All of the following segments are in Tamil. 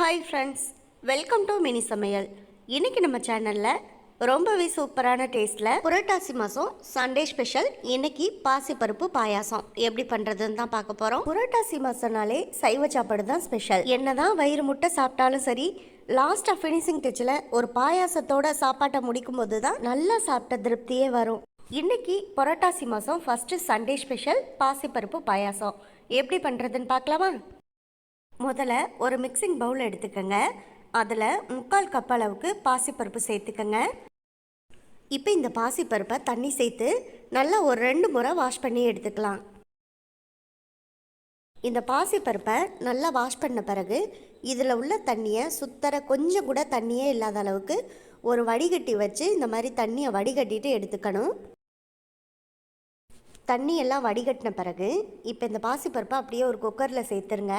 Hi friends welcome to mini Samayal இன்றைக்கி நம்ம சேனலில் ரொம்பவே சூப்பரான டேஸ்ட்டில் புரட்டாசி மாதம் சண்டே ஸ்பெஷல் இன்னைக்கு பாசிப்பருப்பு பாயாசம். எப்படி பண்ணுறதுன்னு தான் பார்க்க போகிறோம் புரட்டாசி மாதம்னாலே சைவ சாப்பாடு தான் ஸ்பெஷல் என்ன தான் வயிறு முட்டை சாப்பிட்டாலும் சரி லாஸ்ட்டாக ஃபினிஷிங் டச்சில் ஒரு பாயாசத்தோட சாப்பாட்டை முடிக்கும் போது தான் நல்லா சாப்பிட்ட திருப்தியே வரும். இன்னைக்கு புரட்டாசி மாதம் ஃபஸ்ட்டு சண்டே ஸ்பெஷல் பாசிப்பருப்பு பாயாசம். எப்படி பண்ணுறதுன்னு பார்க்கலாமா? முதல்ல ஒரு மிக்சிங் பவுல் எடுத்துக்கோங்க. அதில் முக்கால் கப் அளவுக்கு பாசிப்பருப்பு சேர்த்துக்கோங்க. இப்போ இந்த பாசிப்பருப்பை தண்ணி சேர்த்து நல்லா ஒரு ரெண்டு முறை வாஷ் பண்ணி எடுத்துக்கலாம். இந்த பாசிப்பருப்பை நல்லா வாஷ் பண்ண பிறகு இதில் உள்ள தண்ணியை சுத்தர கொஞ்சம் கூட தண்ணியே இல்லாத அளவுக்கு ஒரு வடிகட்டி வச்சு இந்த மாதிரி தண்ணியை வடிகட்டிட்டு எடுத்துக்கணும். தண்ணியெல்லாம் வடிகட்டின பிறகு இப்போ இந்த பாசிப்பருப்பை அப்படியே ஒரு குக்கரில் சேர்த்துருங்க.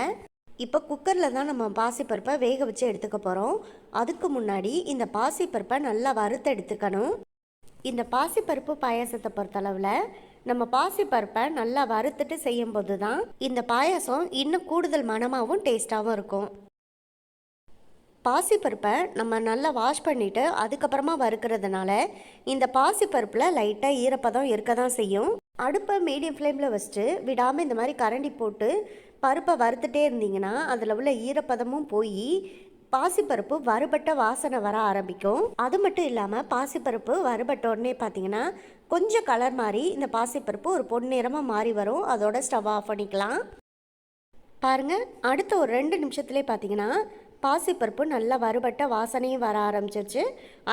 இப்போ குக்கரில் தான் நம்ம பாசிப்பருப்பை வேக வச்சு எடுத்துக்க போகிறோம் அதுக்கு முன்னாடி இந்த பாசிப்பருப்பை நல்லா வறுத்து எடுத்துக்கணும். இந்த பாசிப்பருப்பு பாயாசத்தை பொறுத்தளவில் நம்ம பாசிப்பருப்பை நல்லா வறுத்துட்டு செய்யும்போது தான் இந்த பாயாசம் இன்னும் கூடுதல் மணமாகவும் டேஸ்ட்டாகவும் இருக்கும். பாசிப்பருப்பை நம்ம நல்லா வாஷ் பண்ணிவிட்டு அதுக்கப்புறமா வறுக்கிறதுனால இந்த பாசிப்பருப்பில் லைட்டாக ஈரப்பதம் இருக்க தான் செய்யும். அடுப்பை மீடியம் ஃப்ளேமில் வச்சுட்டு விடாமல் இந்த மாதிரி கரண்டி போட்டு பருப்பை வறுத்துட்டே இருந்தீங்கன்னா அதில் உள்ள ஈரப்பதமும் போய் பாசிப்பருப்பு வறுபட்ட வாசனை வர ஆரம்பிக்கும். அது மட்டும் இல்லாமல் பாசிப்பருப்பு வறுபட்ட உடனே பார்த்தீங்கன்னா கொஞ்சம் கலர் மாறி இந்த பாசிப்பருப்பு ஒரு பொன்னிறமாக மாறி வரும். அதோட ஸ்டவ் ஆஃப் பண்ணிக்கலாம். பாருங்கள் அடுத்த ஒரு ரெண்டு நிமிஷத்துலேயே பார்த்தீங்கன்னா பாசிப்பருப்பு நல்லா வறுபட்ட வாசனையும் வர ஆரம்பிச்சிருச்சு.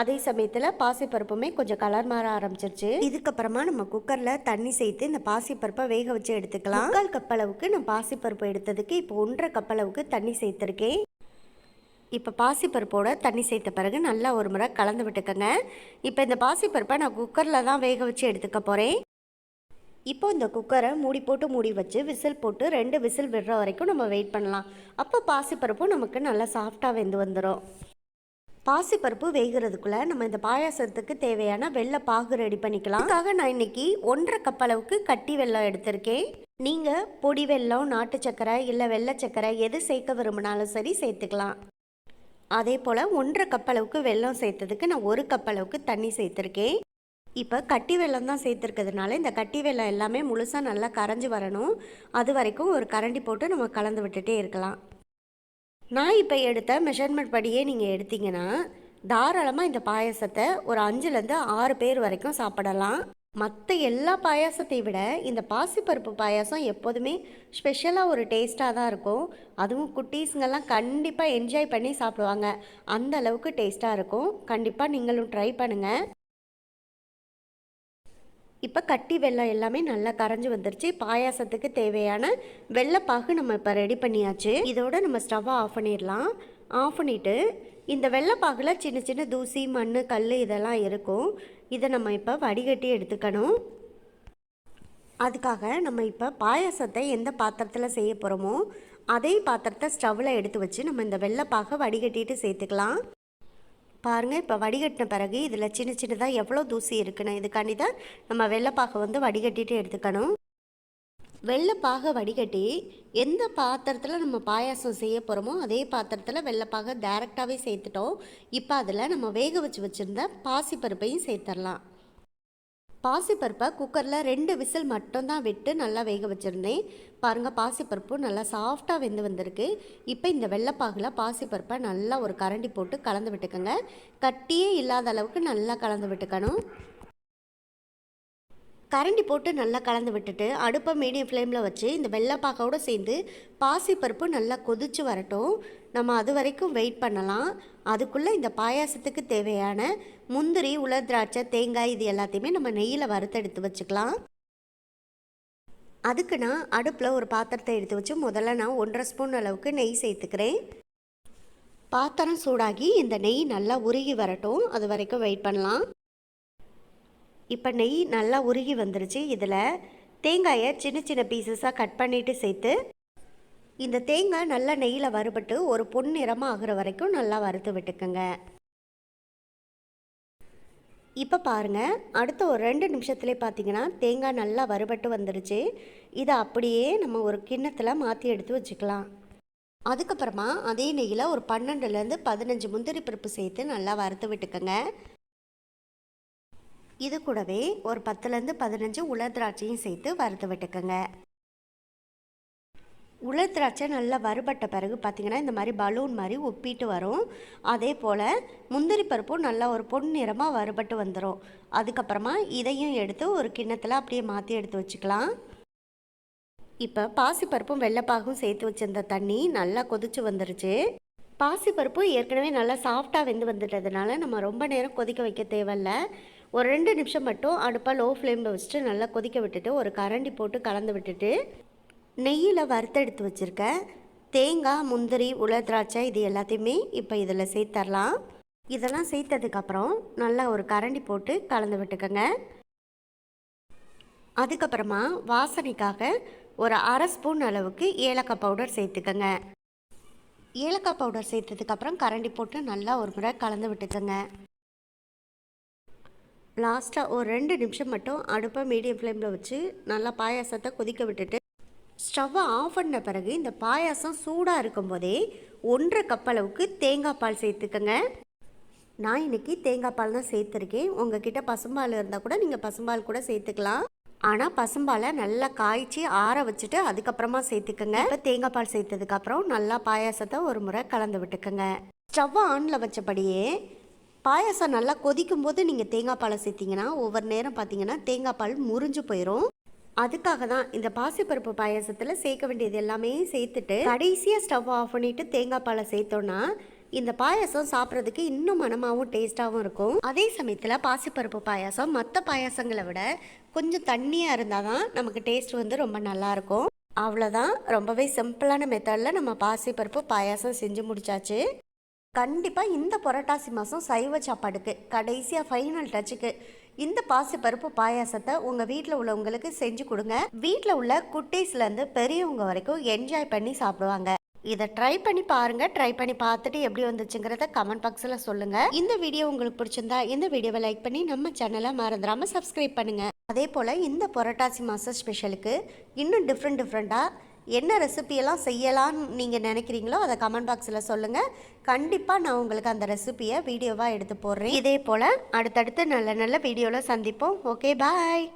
அதே சமயத்தில் பாசிப்பருப்புமே கொஞ்சம் கலர் மாற ஆரம்பிச்சிருச்சு. இதுக்கப்புறமா நம்ம குக்கரில் தண்ணி சேர்த்து இந்த பாசிப்பருப்பை வேக வச்சு எடுத்துக்கலாம். முக்கால் கப் அளவுக்கு நான் பாசிப்பருப்பு எடுத்ததுக்கு இப்போ ஒன்றரை கப் அளவுக்கு தண்ணி சேர்த்துருக்கேன். இப்போ பாசிப்பருப்போட தண்ணி சேர்த்த பிறகு நல்லா ஒரு முறை கலந்து விட்டுக்கோங்க. இப்போ இந்த பாசிப்பருப்பை நான் குக்கரில் தான் வேக வச்சு எடுத்துக்க போகிறேன் இப்போ இந்த குக்கரை மூடி போட்டு மூடி வச்சு விசில் போட்டு ரெண்டு விசில் விடுற வரைக்கும் நம்ம வெயிட் பண்ணலாம். அப்போ பாசிப்பருப்பும் நமக்கு நல்லா சாஃப்டாக வெந்து வந்துடும் பாசிப்பருப்பு வேகிறதுக்குள்ளே நம்ம இந்த பாயாசத்துக்கு தேவையான வெள்ளை பாகு ரெடி பண்ணிக்கலாம். அதுக்காக நான் இன்றைக்கி ஒன்றரை கப் அளவுக்கு கட்டி வெள்ளம் எடுத்திருக்கேன். நீங்கள் பொடி வெல்லம் நாட்டு சக்கரை இல்லை வெள்ளை சக்கரை எது சேர்க்க விரும்பினாலும் சரி சேர்த்துக்கலாம். அதே போல் ஒன்றரை கப் அளவுக்கு வெல்லம் சேர்த்ததுக்கு நான் ஒரு கப் அளவுக்கு தண்ணி சேர்த்துருக்கேன். இப்போ கட்டி வெல்லம் தான் சேர்த்துருக்கிறதுனால இந்த கட்டி வெல்லம் எல்லாமே முழுசாக நல்லா கரைஞ்சி வரணும். அது வரைக்கும் ஒரு கரண்டி போட்டு நம்ம கலந்து விட்டுட்டே இருக்கலாம். நான் இப்போ எடுத்த மெஷர்மெண்ட் படியே நீங்கள் எடுத்தீங்கன்னா தாராளமாக இந்த பாயாசத்தை ஒரு அஞ்சுலேருந்து ஆறு பேர் வரைக்கும் சாப்பிடலாம். மற்ற எல்லா பாயாசத்தை விட இந்த பாசிப்பருப்பு பாயாசம் எப்போதுமே ஸ்பெஷலாக ஒரு டேஸ்ட்டாக தான் இருக்கும். அதுவும் குட்டீஸுங்கெல்லாம் கண்டிப்பாக என்ஜாய் பண்ணி சாப்பிடுவாங்க. அந்த அளவுக்கு டேஸ்ட்டாக இருக்கும். கண்டிப்பாக நீங்களும் ட்ரை பண்ணுங்கள் இப்போ கட்டி வெள்ளம் எல்லாமே நல்லா கரைஞ்சி வந்துருச்சு. பாயாசத்துக்கு தேவையான வெள்ளைப்பாகு நம்ம இப்போ ரெடி பண்ணியாச்சு. இதோட நம்ம ஸ்டவ்வை ஆஃப் பண்ணிடலாம். ஆஃப் பண்ணிவிட்டு இந்த வெள்ளைப்பாகில் சின்ன சின்ன தூசி மண் கல் இதெல்லாம் இருக்கும். இதை நம்ம இப்போ வடிகட்டி எடுத்துக்கணும். அதுக்காக நம்ம இப்போ பாயாசத்தை எந்த பாத்திரத்தில் செய்ய போகிறோமோ அதே பாத்திரத்தை ஸ்டவ்வில் எடுத்து வச்சு நம்ம இந்த வெள்ளைப்பாகை வடிகட்டிட்டு சேர்த்துக்கலாம். பாருங்கள் இப்போ வடிகட்டின பிறகு இதில் சின்ன சின்னதாக எவ்வளோ தூசி இருக்குன்னு இதுக்காண்டி தான் நம்ம வெள்ளைப்பாகை வந்து வடிகட்டிட்டு எடுத்துக்கணும். வெள்ளைப்பாகை வடிகட்டி எந்த பாத்திரத்தில் நம்ம பாயாசம் செய்ய போகிறோமோ அதே பாத்திரத்தில் வெள்ளைப்பாகை டைரெக்டாகவே சேர்த்துட்டோம். இப்போ அதில் நம்ம வேக வச்சு வச்சுருந்த பாசிப்பருப்பையும் சேர்த்துடலாம் பாசிப்பருப்பை குக்கரில் ரெண்டு விசில் மட்டும்தான் விட்டு நல்லா வேக வச்சுருந்தேன். பாருங்கள் பாசிப்பருப்பு நல்லா சாஃப்டாக வெந்து வந்திருக்கு. இப்போ இந்த வெள்ளைப்பாகில் பாசிப்பருப்பை நல்லா ஒரு கரண்டி போட்டு கலந்து விட்டுக்கோங்க. கட்டியே இல்லாத அளவுக்கு நல்லா கலந்து விட்டுக்கணும். கரண்டி போட்டு நல்லா கலந்து விட்டுட்டு அடுப்பை மீடியம் ஃப்ளேமில் வச்சு இந்த வெள்ளைப்பாக்கோடு சேர்ந்து பாசிப்பருப்பு நல்லா கொதிச்சு வரட்டும். நம்ம அது வரைக்கும் வெயிட் பண்ணலாம். அதுக்குள்ளே இந்த பாயாசத்துக்கு தேவையான முந்திரி உலர் திராட்சை தேங்காய் இது எல்லாத்தையுமே நம்ம நெய்யில் வறுத்தெடுத்து வச்சுக்கலாம். அதுக்கு நான் அடுப்பில் ஒரு பாத்திரத்தை எடுத்து வச்சு முதல்ல நான் ஒன்றரை ஸ்பூன் அளவுக்கு நெய் சேர்த்துக்கிறேன். பாத்திரம் சூடாகி இந்த நெய் நல்லா உருகி வரட்டும். அது வரைக்கும் வெயிட் பண்ணலாம். இப்போ நெய் நல்லா உருகி வந்துருச்சு. இதில் தேங்காயை சின்ன சின்ன பீசஸாக கட் பண்ணிவிட்டு சேர்த்து இந்த தேங்காய் நல்லா நெய்யில் வறுபட்டு ஒரு பொன்னிறமாக ஆகிற வரைக்கும் நல்லா வறுத்து விட்டுக்குங்க. இப்போ பாருங்கள் அடுத்த ஒரு ரெண்டு நிமிஷத்துலேயே பார்த்தீங்கன்னா தேங்காய் நல்லா வறுபட்டு வந்துருச்சு. இதை அப்படியே நம்ம ஒரு கிண்ணத்தில் மாற்றி எடுத்து வச்சுக்கலாம். அதுக்கப்புறமா அதே நெய்யில் ஒரு பன்னெண்டுலேருந்து பதினஞ்சு முந்திரி பருப்பு சேர்த்து நல்லா வறுத்து விட்டுக்கோங்க. இது கூடவே ஒரு பத்துலேருந்து பதினஞ்சு உலர் திராட்சையும் சேர்த்து வறுத்து விட்டுக்கோங்க. உலர் திராட்சை நல்லா வறுபட்ட பிறகு பார்த்திங்கன்னா இந்த மாதிரி பலூன் மாதிரி ஒப்பிட்டு வரும். அதே போல் முந்திரி பருப்பும் நல்லா ஒரு பொன் நிறமாக வறுபட்டு வந்துடும் அதுக்கப்புறமா இதையும் எடுத்து ஒரு கிண்ணத்தில் அப்படியே மாற்றி எடுத்து வச்சுக்கலாம். இப்போ பாசிப்பருப்பும் வெள்ளைப்பாகும் சேர்த்து வச்சிருந்த தண்ணி நல்லா கொதிச்சு வந்துருச்சு. பாசிப்பருப்பு ஏற்கனவே நல்லா சாஃப்டாக வெந்து வந்துட்டதுனால நம்ம ரொம்ப நேரம் கொதிக்க வைக்க தேவையில்ல. ஒரு ரெண்டு நிமிஷம் மட்டும் அடுப்பை லோ ஃப்ளேமில் வச்சுட்டு நல்லா கொதிக்க விட்டுட்டு ஒரு கரண்டி போட்டு கலந்து விட்டுட்டு நெய்யில் வறுத்தெடுத்து வச்சுருக்க தேங்காய் முந்திரி உலர் திராட்சை இது எல்லாத்தையுமே இப்போ இதில் சேர்த்தரலாம் இதெல்லாம் சேர்த்ததுக்கப்புறம் நல்லா ஒரு கரண்டி போட்டு கலந்து விட்டுக்கோங்க. அதுக்கப்புறமா வாசனைக்காக ஒரு அரை ஸ்பூன் அளவுக்கு ஏலக்காய் பவுடர் சேர்த்துக்கோங்க. ஏலக்காய் பவுடர் சேர்த்ததுக்கப்புறம் கரண்டி போட்டு நல்லா ஒரு முறை கலந்து விட்டுக்கோங்க. லாஸ்ட்டாக ஒரு ரெண்டு நிமிஷம் மட்டும் அடுப்பை மீடியம் ஃப்ளேமில் வச்சு நல்லா பாயாசத்தை கொதிக்க விட்டுட்டு ஸ்டவ்வை ஆஃப் பண்ண பிறகு இந்த பாயாசம் சூடாக இருக்கும்போதே ஒன்றரை கப் அளவுக்கு தேங்காய் பால் சேர்த்துக்கோங்க. நான் இன்னைக்கு தேங்காய் பால் தான் சேர்த்துருக்கேன். உங்ககிட்ட பசும்பால் இருந்தால் கூட நீங்கள் பசும்பால் கூட சேர்த்துக்கலாம். ஆனால் பசும்பாலை நல்லா காய்ச்சி ஆற வச்சுட்டு அதுக்கப்புறமா சேர்த்துக்கோங்க. இப்போ தேங்காய் பால் சேர்த்ததுக்கப்புறம் நல்லா பாயாசத்தை ஒரு முறை கலந்து விட்டுக்கோங்க. ஸ்டவ்வை ஆனில் வச்சபடியே பாயாசம் நல்லா கொதிக்கும் போது நீங்கள் தேங்காய் பாலை சேர்த்திங்கன்னா ஒவ்வொரு நேரம் பார்த்தீங்கன்னா தேங்காய் பால் முறிஞ்சு போயிடும் அதுக்காக தான் இந்த பாசிப்பருப்பு பாயாசத்தில் சேர்க்க வேண்டியது எல்லாமே சேர்த்துட்டு கடைசியாக ஸ்டவ் ஆஃப் பண்ணிவிட்டு தேங்காய் பாலை சேர்த்தோன்னா இந்த பாயாசம் சாப்பிட்றதுக்கு இன்னும் மனமாகவும் டேஸ்ட்டாகவும் இருக்கும். அதே சமயத்தில் பாசிப்பருப்பு பாயாசம் மற்ற பாயாசங்களை விட கொஞ்சம் தண்ணியாக இருந்தால் தான் நமக்கு டேஸ்ட் வந்து ரொம்ப நல்லாயிருக்கும் அவ்வளோதான் ரொம்பவே சிம்பிளான மெத்தடில் நம்ம பாசிப்பருப்பு பாயாசம் செஞ்சு முடிச்சாச்சு. கண்டிப்பாக இந்த புரட்டாசி மாதம் சைவ சாப்பாடுக்கு கடைசியாக ஃபைனல் டச்சுக்கு இந்த பாசிப்பருப்பு பாயாசத்தை உங்கள் வீட்டில் உள்ளவங்களுக்கு செஞ்சு கொடுங்க. வீட்டில் உள்ள குட்டீஸ்லேருந்து பெரியவங்க வரைக்கும் என்ஜாய் பண்ணி சாப்பிடுவாங்க. இதை ட்ரை பண்ணி பாருங்க. ட்ரை பண்ணி பார்த்துட்டு எப்படி வந்துச்சுங்கிறத கமெண்ட் பாக்ஸில் சொல்லுங்க. இந்த வீடியோ உங்களுக்கு பிடிச்சிருந்தா இந்த வீடியோவை லைக் பண்ணி நம்ம சேனலை மறந்துடாமல் சப்ஸ்கிரைப் பண்ணுங்க. அதே போல் இந்த புரட்டாசி மாதம் ஸ்பெஷலுக்கு இன்னும் டிஃப்ரெண்ட் டிஃப்ரெண்ட்டாக என்ன ரெசிபியெல்லாம் செய்யலாம்னு நீங்கள் நினைக்கிறீங்களோ அதை கமெண்ட் பாக்ஸில் சொல்லுங்கள் கண்டிப்பாக நான் உங்களுக்கு அந்த ரெசிபியை வீடியோவாக எடுத்து போடுறேன். இதே போல் அடுத்தடுத்து நல்ல நல்ல வீடியோவில் சந்திப்போம். Okay bye